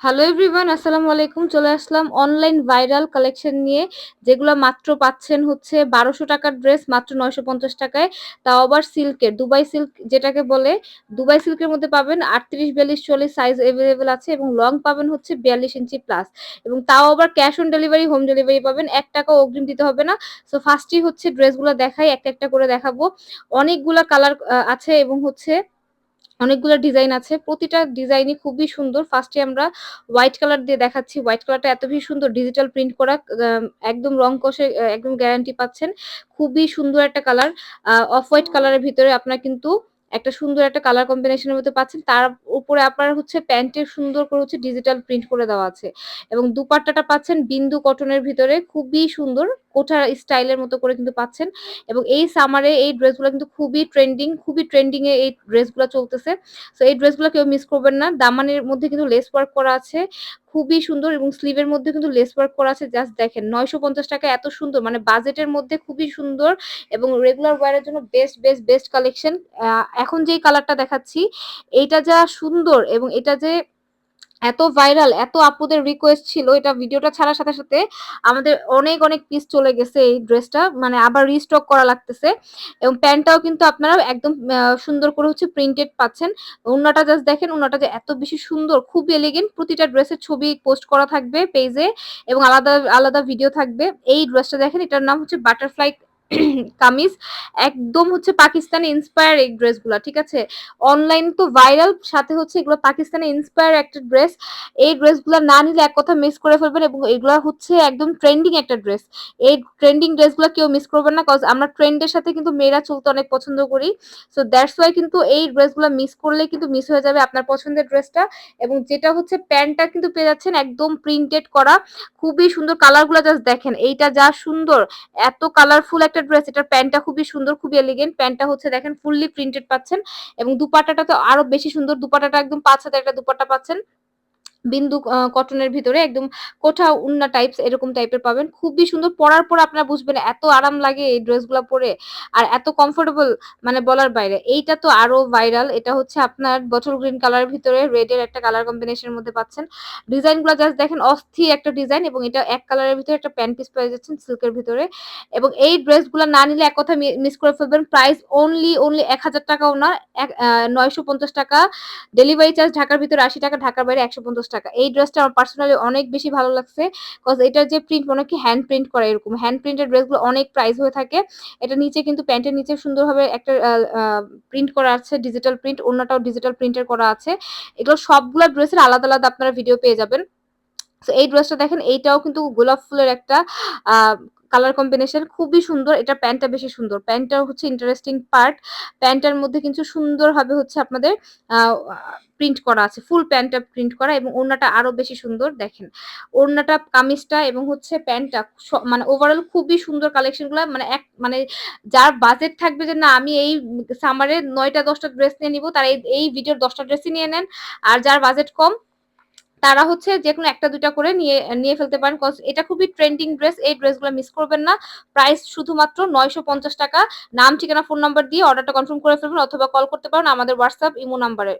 Hello everyone আসসালামু আলাইকুম চলে আসলাম অনলাইন ভাইরাল কালেকশন নিয়ে, যেগুলো মাত্র পাচ্ছেন হচ্ছে বারোশো টাকার ড্রেস মাত্র নয়শো পঞ্চাশ টাকায়। তাও আবার সিল্কের দুবাই সিল্ক যেটাকে বলে দুবাই সিল্কের মধ্যে পাবেন আটত্রিশ, বিয়াল্লিশ, চল্লিশ সাইজ অ্যাভেলেবেল আছে এবং লং পাবেন হচ্ছে বিয়াল্লিশ ইঞ্চি প্লাস এবং তাও আবার cash on delivery home delivery পাবেন। এক টাকা অগ্রিম দিতে হবে না। সো ফার্স্টই হচ্ছে ড্রেসগুলো দেখাই, একটা একটা করে দেখাবো। অনেকগুলা কালার আছে এবং হচ্ছে অনেকগুলো ডিজাইন আছে। প্রতিটা ডিজাইনই খুবই সুন্দর। ফার্স্টে আমরা হোয়াইট কালার দিয়ে দেখাচ্ছি। হোয়াইট কালারটা এত বেশি সুন্দর। ডিজিটাল প্রিন্ট করা একদম রং কষে একদম গ্যারান্টি পাচ্ছেন। খুবই সুন্দর একটা কালার অফ হোয়াইট কালারের ভিতরে আপনার কিন্তু একটা সুন্দর একটা কালার কম্বিনেশনের মধ্যে পাচ্ছেন। তার উপরে আপনার হচ্ছে প্যান্টের সুন্দর করে হচ্ছে ডিজিটাল প্রিন্ট করে দেওয়া আছে। এবং দুপাট্টাটা পাচ্ছেন বিন্দু কটনের ভিতরে। খুবই সুন্দর। কোঠা স্টাইলের মতো করে কিন্তু পাচ্ছেন। এবং এই সামারে এই ড্রেসগুলো কিন্তু খুবই ট্রেন্ডিং খুবই ট্রেন্ডিং এ এই ড্রেসগুলো চলতেছে। সো এই ড্রেসগুলো কেউ মিস করবেন না। দামানের মধ্যে কিন্তু লেস ওয়ার্ক করা আছে। খুবই সুন্দর এবং স্লিভের মধ্যে কিন্তু লেস ওয়ার্ক করা আছে। জাস্ট দেখেন, নয়শো পঞ্চাশ টাকা এত সুন্দর মানে বাজেটের মধ্যে খুবই সুন্দর এবং রেগুলার ওয়ারের জন্য বেস্ট বেস্ট বেস্ট কালেকশন এখন যেই কালারটা দেখাচ্ছি, এইটা যা সুন্দর এবং এটা যে এত ভাইরাল, এত আপুদের রিকোয়েস্ট ছিল, এটা ভিডিওটা ছাড়ার সাথে সাথে আমাদের অনেক অনেক পিস চলে গেছে এই ড্রেসটা মানে আবার রিস্টক করা লাগতেছে। এবং প্যান্টটাও কিন্তু আপনারা একদম সুন্দর করে হচ্ছে প্রিন্টেড পাচ্ছেন। ওনাটা জাস্ট দেখেন ওনাটা যে এত বেশি সুন্দর খুব এলিগেন্ট প্রতিটা ড্রেসের ছবি পোস্ট করা থাকবে পেজে এবং আলাদা আলাদা ভিডিও থাকবে। এই ড্রেসটা দেখেন, এটার নাম হচ্ছে বাটারফ্লাই কামিজ, একদম হচ্ছে পাকিস্তানি ইন্সপায়ার এই ড্রেস ড্রেসগুলো ঠিক আছে? অনলাইন তো ভাইরাল সাথে হচ্ছে এগুলো পাকিস্তানি ইন্সপায়ার একটা ড্রেস এই ড্রেস ড্রেসগুলো না নিলে এক কথা মিস করে ফেলবেন এবং এগুলো হচ্ছে একদম ট্রেন্ডিং একটা ড্রেস এই ট্রেন্ডিং ড্রেস ড্রেসগুলো কেউ মিস করবেন না কজ আমরা ট্রেন্ডের সাথে কিন্তু মেয়েরা চলতে অনেক পছন্দ করি। সো দ্যাটস ওয়াই কিন্তু এই ড্রেস ড্রেসগুলো মিস করলে কিন্তু মিস হয়ে যাবে আপনার পছন্দের ড্রেসটা এবং যেটা হচ্ছে প্যান্টটা কিন্তু পেয়ে যাচ্ছেন একদম প্রিন্টেড করা। খুবই সুন্দর কালার কালারগুলো জাস্ট দেখেন, এইটা যা সুন্দর, এত কালারফুল একটা ড্রেস এটার প্যান্টটা খুবই সুন্দর, খুবই এলিগেন্ট প্যান্টটা হচ্ছে দেখেন ফুললি প্রিন্টেড পাচ্ছেন এবং দুপাটাটা তো আরও বেশি সুন্দর, দুপাটাটা একদম পাঁচ হাজার একটা দুপাটা পাচ্ছেন। বিন্দু কটনের ভিতরে একদম কোঠা উন্না টাইপস এরকম টাইপের পাবেন। খুবই সুন্দর। পরার পর আপনারা বুঝবেন এত আরাম লাগে এই ড্রেসগুলো পরে আর এত কমফোর্টেবল মানে বলার বাইরে। এইটা তো আরও ভাইরাল এটা হচ্ছে আপনার বটল গ্রিন কালারের ভিতরে রেডের একটা কালার কম্বিনেশনের মধ্যে পাচ্ছেন। ডিজাইনগুলো জাস্ট দেখেন অস্থির একটা ডিজাইন এবং এটা এক কালারের ভিতরে একটা প্যান্ট পিস পেয়ে যাচ্ছেন সিল্কের ভিতরে এবং এই ড্রেসগুলো না নিলে এক কথা মিস করে ফেলবেন। প্রাইস অনলি অনলি এক হাজার টাকাও না নয়শো পঞ্চাশ টাকা। ডেলিভারি চার্জ ঢাকার ভিতরে আশি টাকা, ঢাকার বাইরে একশো পঞ্চাশ টাকা। এই ড্রেসটা আমার পার্সোনালি অনেক বেশি ভালো লাগছে কজ এটার যে প্রিন্ট মনে হয় হ্যান্ড প্রিন্ট করা এরকম। হ্যান্ড প্রিন্টের ড্রেসগুলো অনেক প্রাইস হয়ে থাকে। এটা নিচে কিন্তু প্যান্টের নিচে সুন্দরভাবে একটা প্রিন্ট করা আছে ডিজিটাল প্রিন্ট অন্যটাও ডিজিটাল প্রিন্টের করা আছে। এগুলো সবগুলো ড্রেসের আলাদা আলাদা আপনারা ভিডিও পেয়ে যাবেন। তো এই ড্রেসটা দেখেন, এইটাও কিন্তু গোলাপ ফুলের একটা কালার কম্বিনেশন খুবই সুন্দর। এটা প্যান্টটা বেশি সুন্দর। প্যান্টটা হচ্ছে ইন্টারেস্টিং পার্ট প্যান্টটার মধ্যে কিন্তু সুন্দরভাবে হচ্ছে আপনাদের প্রিন্ট করা আছে। ফুল প্যান্টটা প্রিন্ট করা এবং ওড়নাটা আরও বেশি সুন্দর দেখেন। ওড়নাটা, কামিজটা এবং হচ্ছে প্যান্টটা মানে ওভারঅল খুবই সুন্দর কালেকশন কালেকশনগুলো মানে এক মানে যার বাজেট থাকবে যে না, আমি এই সামারে নয়টা, দশটা ড্রেস নিয়ে নিব, তারা এই ভিডিওর দশটা ড্রেসই নিয়ে নেন। আর যার বাজেট কম তারা হচ্ছে যে কোনো একটা, দুইটা করে নিয়ে নিয়ে ফেলতে পারেন। এটা খুবই ট্রেন্ডিং ড্রেস এই ড্রেসগুলো মিস করবেন না। প্রাইস শুধুমাত্র নয়শো পঞ্চাশ টাকা। নাম, ঠিকানা ফোন নাম্বার দিয়ে অর্ডারটা কনফার্ম করে ফেলবেন অথবা কল করতে পারেন আমাদের হোয়াটসঅ্যাপ ইমো নাম্বারে